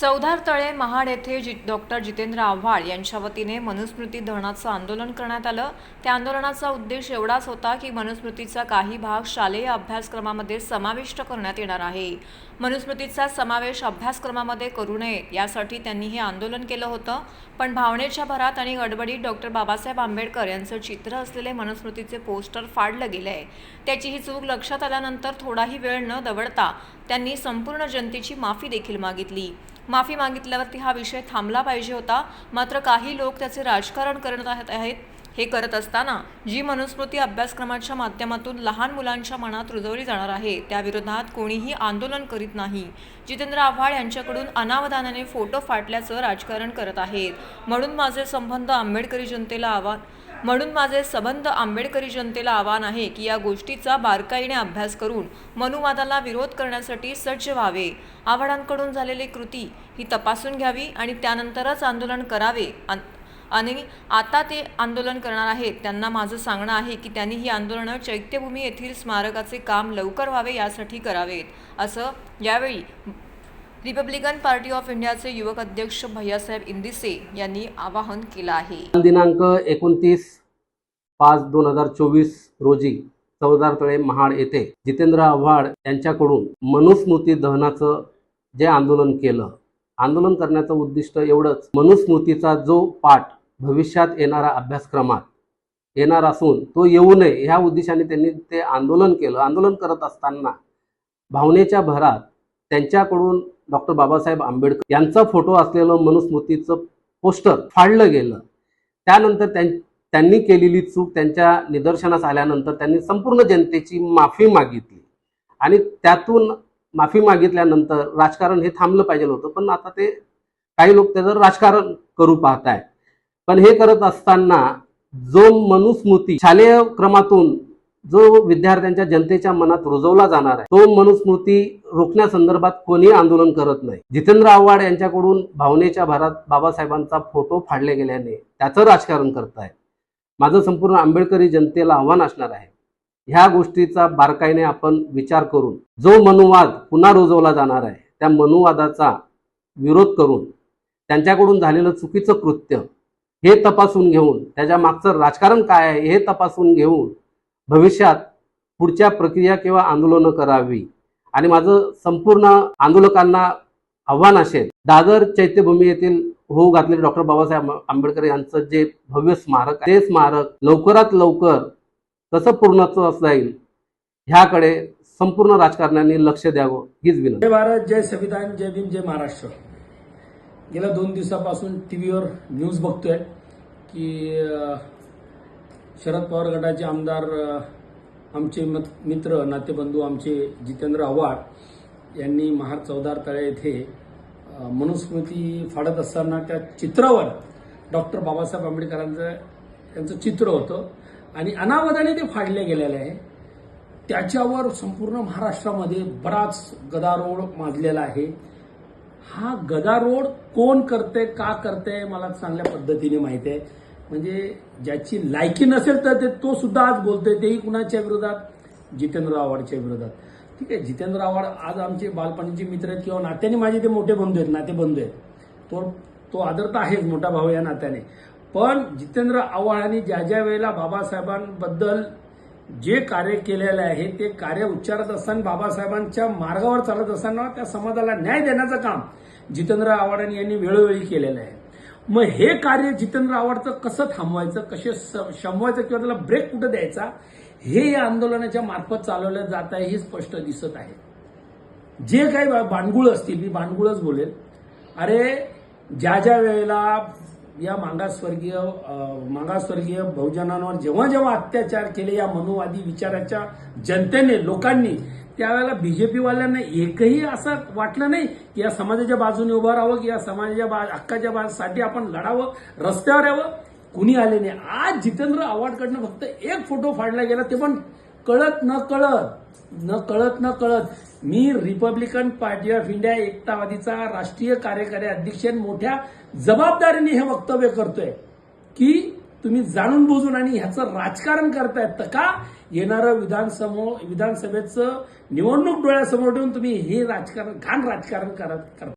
चौधार तळे महाड येथे जि डॉक्टर जितेंद्र आव्हाड यांच्या वतीने मनुस्मृती धरणाचं आंदोलन करण्यात आलं. त्या आंदोलनाचा उद्देश एवढाच होता की मनुस्मृतीचा काही भाग शालेय अभ्यासक्रमामध्ये समाविष्ट करण्यात येणार आहे. मनुस्मृतीचा समावेश अभ्यासक्रमामध्ये करू नये यासाठी त्यांनी हे आंदोलन केलं होतं. पण भावनेच्या भरात आणि गडबडीत डॉक्टर बाबासाहेब आंबेडकर यांचं चित्र असलेले मनुस्मृतीचे पोस्टर फाडलं गेलं आहे त्याची ही चूक लक्षात आल्यानंतर थोडाही वेळ न दवडता त्यांनी संपूर्ण जनतेची माफी देखील मागितली. माफी मागितल्यावरती हा विषय थांबला पाहिजे होता. मात्र काही लोक त्याचे राजकारण करत आहेत हे करत असताना जी मनुस्मृती अभ्यासक्रमाच्या माध्यमातून लहान मुलांच्या मनात रुजवली जाणार आहे त्याविरोधात कोणीही आंदोलन करीत नाही. जितेंद्र आव्हाड यांच्याकडून अनावधानाने फोटो फाटल्याचं राजकारण करत आहेत. म्हणून माझे संबंध आंबेडकरी जनतेला आवा म्हणून माझे संबंध आंबेडकरी जनतेला आव्हान आहे की या गोष्टीचा बारकाईने अभ्यास करून मनुवादाला विरोध करण्यासाठी सज्ज व्हावे. आव्हाडांकडून झालेली कृती ही तपासून घ्यावी आणि त्यानंतरच आंदोलन करावे. आणि आता ते आंदोलन करणार आहेत. त्यांना माझं सांगणं आहे की त्यांनी ही आंदोलनं चैत्यभूमी येथील स्मारकाचे काम लवकर व्हावे यासाठी करावेत. असं यावेळी रिपब्लिकन पार्टी ऑफ इंडियाचे युवक अध्यक्ष भैयासाहेब इंदिसे यांनी आवाहन केलं आहे. दिनांक एकोणतीस पाच दोन हजार चोवीस रोजी चौदार तळे महाड येथे जितेंद्र आव्हाड यांच्याकडून मनुस्मृती दहनाचं जे आंदोलन केलं आंदोलन करण्याचं उद्दिष्ट एवढंच. मनुस्मृतीचा जो पाठ भविष्यात येणारा अभ्यासक्रमात येणार असून तो येऊ नये ह्या उद्देशाने त्यांनी ते आंदोलन केलं. आंदोलन करत असताना भावनेच्या भरात त्यांच्याकडून डॉक्टर बाबासाहेब आंबेडकर यांचा फोटो असलेलं मनुस्मृतीचं पोस्टर फाडलं गेलं. त्यानंतर त्यां त्यांनी केलेली चूक त्यांच्या निदर्शनास आल्यानंतर त्यांनी संपूर्ण जनतेची माफी मागितली. आणि त्यातून माफी मागितल्यानंतर राजकारण हे थांबलं पाहिजे होतं पण आता ते काही लोक त्याचं राजकारण करू पाहताय पण हे करत असताना जो मनुस्मृती शालेय क्रमातून जो विद्यार्थ्यांच्या जनतेच्या मनात रुजवला जाणार आहे तो मनुस्मृती रोखण्यासंदर्भात कोणी आंदोलन करत नाही. जितेंद्र आव्हाड यांच्याकडून भावनेच्या भरात बाबासाहेबांचा फोटो फाडले गेल्याने त्याचं राजकारण करतायत. माझं संपूर्ण आंबेडकरी जनतेला आव्हान असणार आहे. ह्या गोष्टीचा बारकाईने आपण विचार करून जो मनुवाद पुन्हा रुजवला जाणार आहे त्या मनुवादाचा विरोध करून त्यांच्याकडून झालेलं चुकीचं कृत्य हे तपासून घेऊन त्याच्या मागचं राजकारण काय आहे हे तपासून घेऊन भविष्यात पुढच्या प्रक्रिया किंवा आंदोलनं करावी. आणि माझं संपूर्ण आंदोलकांना आव्हान असेल दादर चैत्यभूमी येथील होऊ घातलेले डॉक्टर बाबासाहेब आंबेडकर यांचं जे भव्य स्मारक ते स्मारक लवकरात लवकर कसं पूर्णत्व जाईल ह्याकडे संपूर्ण राजकारण्यांनी लक्ष द्यावं हीच विनंती. जय भारत जय संविधान जय भीम जय महाराष्ट्र. गेल्या दोन दिवसापासून टी व्हीवर न्यूज बघतोय की शरद पवार गटाचे आमदार आमचे मत- मित्र नातेबंधू आमचे जितेंद्र आव्हाड यांनी महार चौदार तळे येथे मनुस्मृती फाडत असताना त्या चित्रावर डॉक्टर बाबासाहेब आंबेडकरांचं त्यांचं चित्र होतं. आणि अनावधाने ते फाडले गेलेले आहे. त्याच्यावर संपूर्ण महाराष्ट्रामध्ये बराच गदारोळ माजलेला आहे. हा गदारोळ कोण करते का करते मला चांगल्या पद्धतीने माहिती आहे. म्हणजे ज्याची लायकी नसेल तर ते तो सुद्धा आज बोलतोय तेही कुणाच्या विरोधात? जितेंद्र आव्हाडच्या विरोधात. ठीक आहे जितेंद्र आव्हाड आज आमचे बालपणीचे मित्र आहेत किंवा नात्याने माझे ते मोठे बंधू आहेत नाते बंधू आहेत. तो तो आदर तर आहेच मोठा भाऊ या नात्याने. पण जितेंद्र आव्हाडांनी ज्या ज्या वेळेला बाबासाहेबांबद्दल जे कार्य केलेलं आहे ते कार्य उच्चारत असताना बाबासाहेबांच्या मार्गावर चालत असताना त्या समाजाला न्याय देण्याचं काम जितेंद्र आव्हाडांनी यांनी वेळोवेळी केलेलं आहे. मग हे कार्य जितेंद्र आव्हाडचं कसं थांबवायचं कसे स- शमवायचं किंवा त्याला ब्रेक कुठं द्यायचा हे या आंदोलनाच्या मार्फत चालवलं जात आहे हे स्पष्ट दिसत आहे. जे काही भांडगुळ बांडगुळ असतील मी बांडगुळच बोलेल. अरे ज्या ज्या वेळेला या मागासवर्गीय मागासवर्गीय बहुजनांवर जेव्हा जेव्हा अत्याचार केले या मनुवादी विचाराच्या जनतेने लोकांनी त्यावेळेला बीजेपीवाल्यांना एकही असं वाटलं नाही की या समाजाच्या बाजूने उभं राहावं की या समाजाच्या बा हक्काच्या बाजूसाठी आपण लढावं रस्त्यावर यावं. कुणी आले नाही. आज जितेंद्र आव्हाडकडनं फक्त एक फोटो फाडला गेला ते पण कळत न कळत न कळत न कळत. मी रिपब्लिकन पार्टी ऑफ इंडिया एकतावादीचा राष्ट्रीय कार्यकारी अध्यक्ष मोठ्या जबाबदारीने हे वक्तव्य करतोय की तुम्ही जाणून बुजून आणि ह्याचं राजकारण करतायत तर का येणारं विधानसमोर विधानसभेचं निवडणूक डोळ्यासमोर ठेवून तुम्ही हे राजकारण घाण राजकारण करत करताय